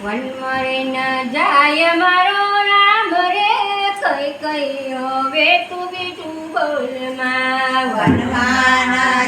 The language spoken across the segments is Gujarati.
વનમરે ન જાય મારો રામ રે કઈ કઈ હવે તું બીજું બોલમાં વનમાં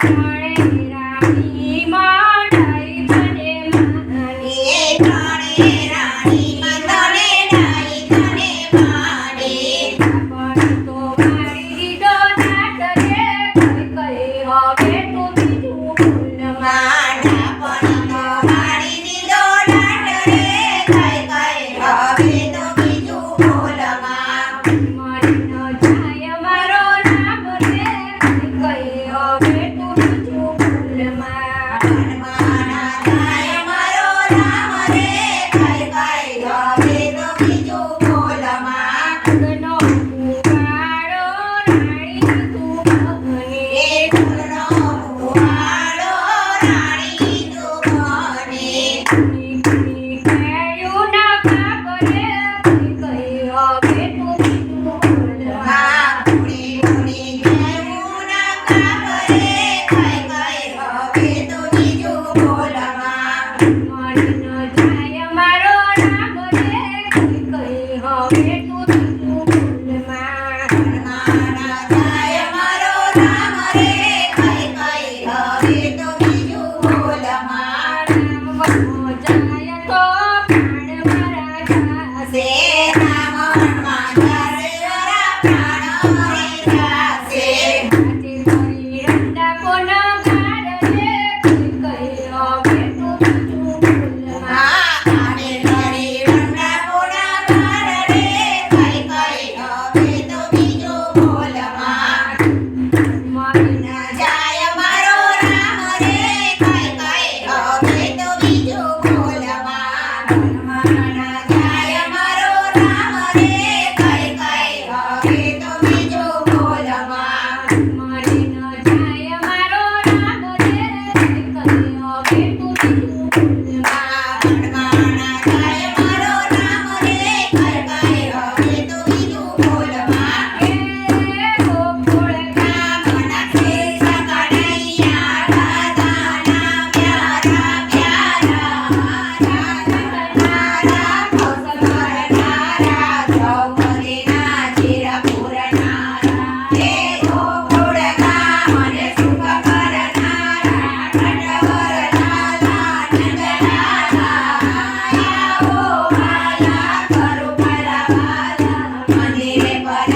Good morning. ಕಾವೇ Bye.